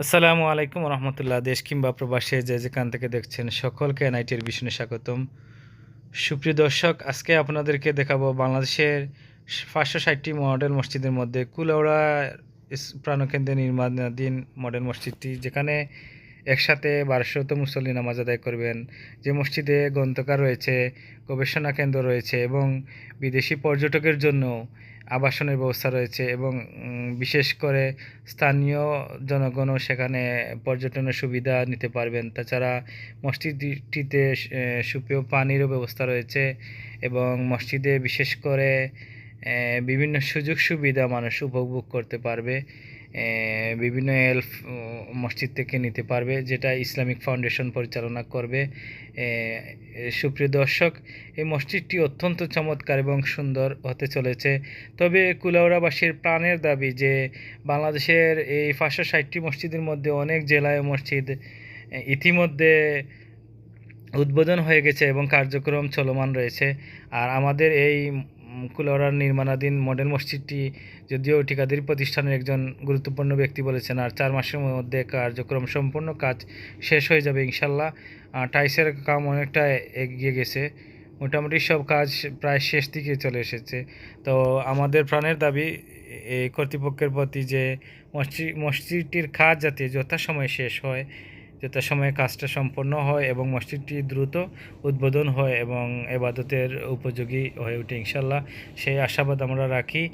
আসসালামু আলাইকুম রহমতুল্লাহ। দেশ কিংবা প্রবাসে যে যেখান থেকে দেখছেন সকলকে এনআইটির বিষ্ণু স্বাগতম। সুপ্রিয় দর্শক, আজকে আপনাদেরকে দেখাবো বাংলাদেশের পাঁচশো ষাটটি মডেল মসজিদের মধ্যে কুলাউড়া প্রাণকেন্দ্রে নির্মাণাধীন মডেল মসজিদটি, যেখানে একসাথে বারোশত মুসল্লি নামাজ আদায় করবেন। যে মসজিদে গ্রন্থকার রয়েছে, গবেষণা কেন্দ্র রয়েছে এবং বিদেশি পর্যটকের জন্য আবাসনের ব্যবস্থা রয়েছে এবং বিশেষ করে স্থানীয় জনগণও সেখানে পর্যটনের সুবিধা নিতে পারবেন। তাছাড়া মসজিদটিতে সুপেয় পানিরও ব্যবস্থা রয়েছে এবং মসজিদে বিশেষ করে বিভিন্ন সুযোগ সুবিধা মানুষ উপভোগ করতে পারবে। বিভিন্ন হেল্প মসজিদ থেকে নিতে পারবে, যেটা ইসলামিক ফাউন্ডেশন পরিচালনা করবে। সুপ্রিয় দর্শক, এই মসজিদটি অত্যন্ত চমৎকার এবং সুন্দর হতে চলেছে। তবে কুলাউড়াবাসীর প্রাণের দাবি যে, বাংলাদেশের এই পাঁচশো ষাটটি মসজিদের মধ্যে অনেক জেলায় মসজিদ ইতিমধ্যে উদ্বোধন হয়ে গেছে এবং কার্যক্রম চলমান রয়েছে। আর আমাদের এই কুলাউড়ার নির্মাণাধীন মডেল মসজিদটি যদিও ঠিকাদারি প্রতিষ্ঠানের একজন গুরুত্বপূর্ণ ব্যক্তি বলেছেন, আর চার মাসের মধ্যে কার্যক্রম সম্পূর্ণ কাজ শেষ হয়ে যাবে ইনশাল্লাহ। টাইসের কাম অনেকটা এগিয়ে গেছে। মোটামুটি সব কাজ প্রায় শেষ দিকে চলে এসেছে। তো আমাদের প্রাণের দাবি, এই কর্তৃপক্ষের প্রতি যে মসজিদ মসজিদটির কাজ যাতে যথাসময়ে শেষ হয় যথাসময়ে কাজটা সম্পন্ন হয় এবং মসজিদটি দ্রুত উদ্বোধন হয় এবং এবাদতের উপযোগী হয়ে ওঠে ইনশাল্লাহ সেই আশাবাদ আমরা রাখি।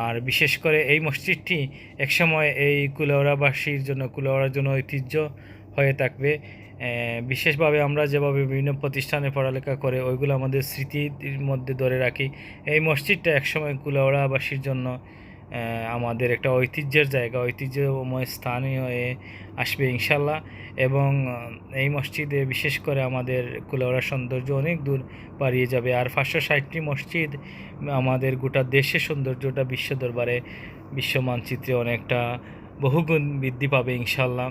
আর বিশেষ করে এই মসজিদটি একসময় এই কুলাওড়াবাসীর জন্য, কুলাওড়ার জন্য ঐতিহ্য হয়ে থাকবে। বিশেষভাবে আমরা যেভাবে বিভিন্ন প্রতিষ্ঠানে পড়ালেখা করে, ওইগুলো আমাদের স্মৃতির মধ্যে ধরে রাখি। এই মসজিদটা একসময় কুলাওড়াবাসীর জন্য আমাদের একটা ঐতিহ্যের জায়গা, ঐতিহ্যময় স্থানীয় হয়ে আসবে ইনশাল্লাহ এবং এই মসজিদে বিশেষ করে আমাদের কুলাউড়া সৌন্দর্য অনেক দূর পাড়িয়ে যাবে। আর পাঁচশো ষাটটি মসজিদ আমাদের গোটা দেশের সৌন্দর্যটা বিশ্ব দরবারে, বিশ্ব মানচিত্রে অনেকটা বহুগুণ বৃদ্ধি পাবে ইনশাল্লাহ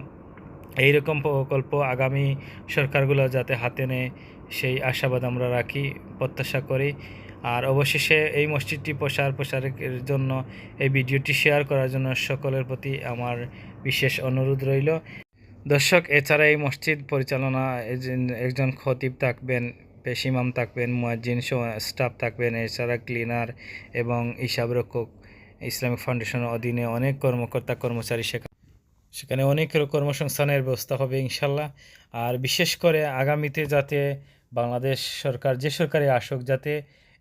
এইরকম প্রকল্প আগামী সরকারগুলো যাতে হাতে নেয়, সেই আশাবাদ আমরা রাখি, প্রত্যাশা করি। আর অবশেষে এই মসজিদটি প্রসার প্রসারের জন্য, এই ভিডিওটি শেয়ার করার জন্য সকলের প্রতি আমার বিশেষ অনুরোধ রইল। দর্শক, এছাড়া এই মসজিদ পরিচালনা একজন খতিব থাকবেন, পেশিমাম থাকবেন, মুয়াজ্জিন, স্টাফ থাকবেন, এছাড়া ক্লিনার এবং হিসাবরক্ষক ইসলামিক ফাউন্ডেশনের অধীনে অনেক কর্মকর্তা, কর্মচারী সেখানে সেখানে অনেক কর্মসংস্থানের ব্যবস্থা হবে ইনশাল্লাহ। আর বিশেষ করে আগামীতে যাতে বাংলাদেশ সরকার, যে সরকারে আসুক, যাতে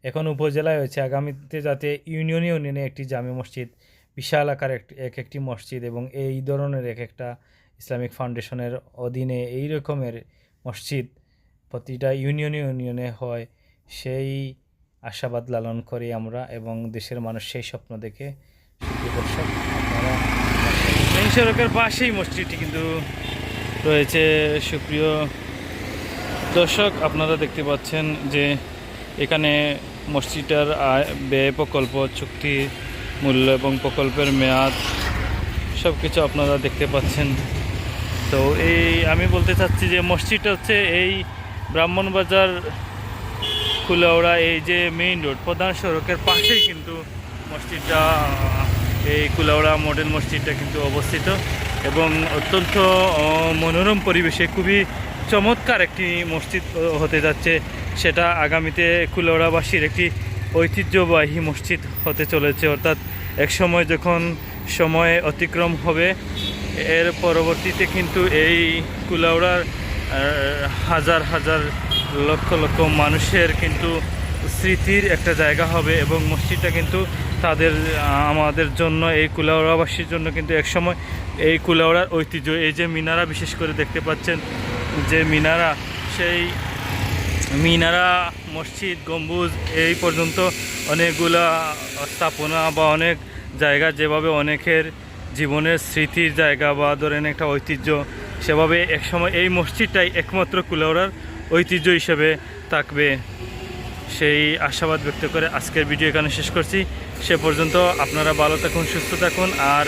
এখন উপজেলায় হয়েছে আগামীতে যাতে ইউনিয়ন ইউনিয়নে একটি জামে মসজিদ, বিশাল আকার এক একটি মসজিদ এবং এই ধরনের এক একটা ইসলামিক ফাউন্ডেশনের অধীনে এই রকমের মসজিদ প্রতিটা ইউনিয়ন ইউনিয়নে হয়, সেই আশাবাদ লালন করি আমরা এবং দেশের মানুষ সেই স্বপ্ন দেখে মেইন সড়কের পাশেই মসজিদটি কিন্তু রয়েছে। সুপ্রিয় দর্শক, আপনারা দেখতে পাচ্ছেন যে এখানে মসজিদটার ব্যয় প্রকল্প, চুক্তি, মূল্য এবং প্রকল্পের মেয়াদ সব কিছু আপনারা দেখতে পাচ্ছেন। তো এই আমি বলতে চাচ্ছি যে মসজিদটা হচ্ছে এই ব্রাহ্মণবাজার, কুলাউড়া, এই যে মেইন রোড প্রধান সড়কের পাশেই কিন্তু মসজিদটা, এই কুলাউড়া মডেল মসজিদটা কিন্তু অবস্থিত এবং অত্যন্ত মনোরম পরিবেশে খুবই চমৎকার একটি মসজিদ হতে যাচ্ছে। সেটা আগামীতে কুলাউড়াবাসীর একটি ঐতিহ্যবাহী মসজিদ হতে চলেছে। অর্থাৎ এক সময় যখন সময় অতিক্রম হবে, এর পরবর্তীতে কিন্তু এই কুলাউড়ার হাজার হাজার লক্ষ লক্ষ মানুষের কিন্তু স্মৃতির একটা জায়গা হবে এবং মসজিদটা কিন্তু তাদের আমাদের জন্য, এই কুলাউড়াবাসীর জন্য কিন্তু একসময় এই কুলাউড়ার ঐতিহ্য। এই যে মিনারা বিশেষ করে দেখতে পাচ্ছেন, যে মিনারা, সেই মিনারা, মসজিদ, গম্বুজ, এই পর্যন্ত অনেকগুলা স্থাপনা বা অনেক জায়গা যেভাবে অনেকের জীবনের স্মৃতির জায়গা বা ধরেন একটা ঐতিহ্য, সেভাবে একসময় এই মসজিদটাই একমাত্র কুলাউড়ার ঐতিহ্য হিসেবে থাকবে। সেই আশাবাদ ব্যক্ত করে আজকের ভিডিও এখানে শেষ করছি। সে পর্যন্ত আপনারা ভালো থাকুন, সুস্থ থাকুন। আর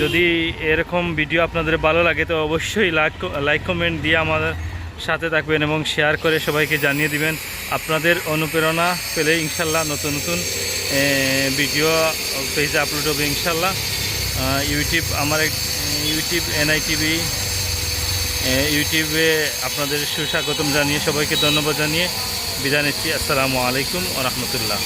যদি এরকম ভিডিও আপনাদের ভালো লাগে, তো অবশ্যই লাইক লাইক, কমেন্ট দিয়ে আমাদের সাথে থাকবেন এবং শেয়ার করে সবাইকে জানিয়ে দিবেন। আপনাদের অনুপ্রেরণা পেলে ইনশাল্লাহ নতুন নতুন ভিডিও পেজে আপলোড হবে ইনশাল্লাহ। ইউটিউব আমার ইউটিউব এনআই টিভি ইউটিউবে আপনাদের সুস্বাগতম জানিয়ে সবাইকে ধন্যবাদ জানিয়ে বিদায় নিচ্ছি। আসসালামু আলাইকুম ও রহমতুল্লাহ।